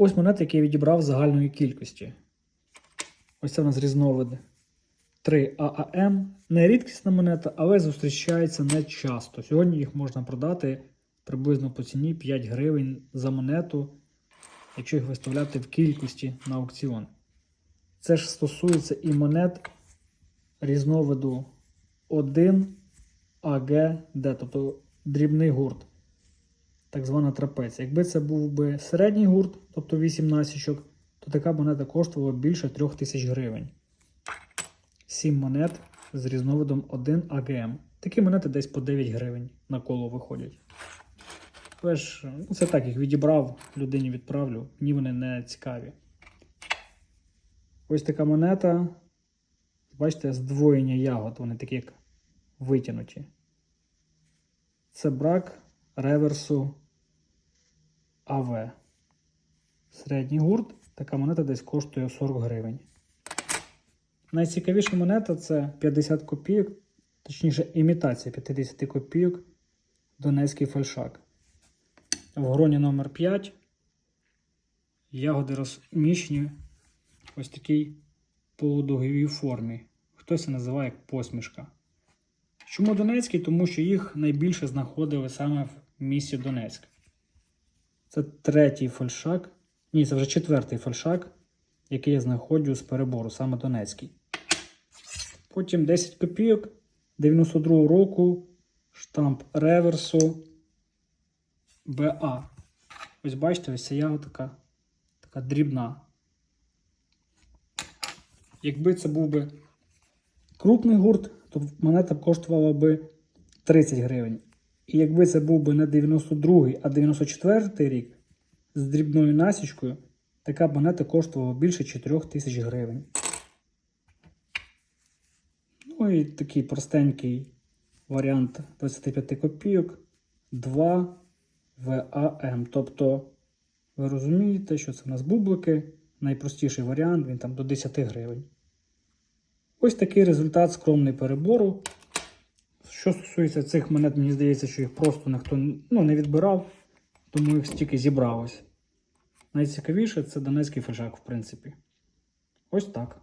Ось монети, які я відібрав з загальної кількості. Ось це в нас різновид 3 ААМ. Не рідкісна монета, але зустрічається не часто. Сьогодні їх можна продати приблизно по ціні 5 гривень за монету, якщо їх виставляти в кількості на аукціон. Це ж стосується і монет різновиду 1 АГД, тобто дрібний гурт, так звана трапеція. Якби це був би середній гурт, тобто 8 насічок, то така монета коштувала більше 3000 гривень. 7 монет з різновидом 1 АГМ. Такі монети десь по 9 гривень на коло виходять. Але ну, це так, їх відібрав, людині відправлю, мені вони не цікаві. Ось така монета. Бачите, здвоєння ягод, вони такі як витягнуті. Це брак реверсу АВ. Середній гурт. Така монета десь коштує 40 гривень. Найцікавіша монета це 50 копійок, точніше, імітація 50 копійок Донецький фальшак. В гроні номер 5 ягоди розміщені в ось такій полудовгій формі. Хтось це називає як посмішка. Чому Донецький? Тому що їх найбільше знаходили саме в місті Донецьк. Це третій фальшак. Ні, це вже четвертий фальшак, який я знаходжу з перебору, саме Донецький. Потім 10 копійок 92 року, штамп реверсу БА. Ось бачите, ось ця ягода така, дрібна. Якби це був би крупний гурт, то монета коштувала би 30 гривень. І якби це був би не 92, а 94 рік з дрібною насічкою, така монета коштувала більше 4 тисяч гривень. Ну і такий простенький варіант 25 копійок 2 ВАМ. Тобто, ви розумієте, що це в нас бублики. Найпростіший варіант, він там до 10 гривень. Ось такий результат скромний перебору. Що стосується цих монет, мені здається, що їх просто ніхто ну, не відбирав, тому їх стільки зібралось. Найцікавіше це донецький фальшак, в принципі. Ось так.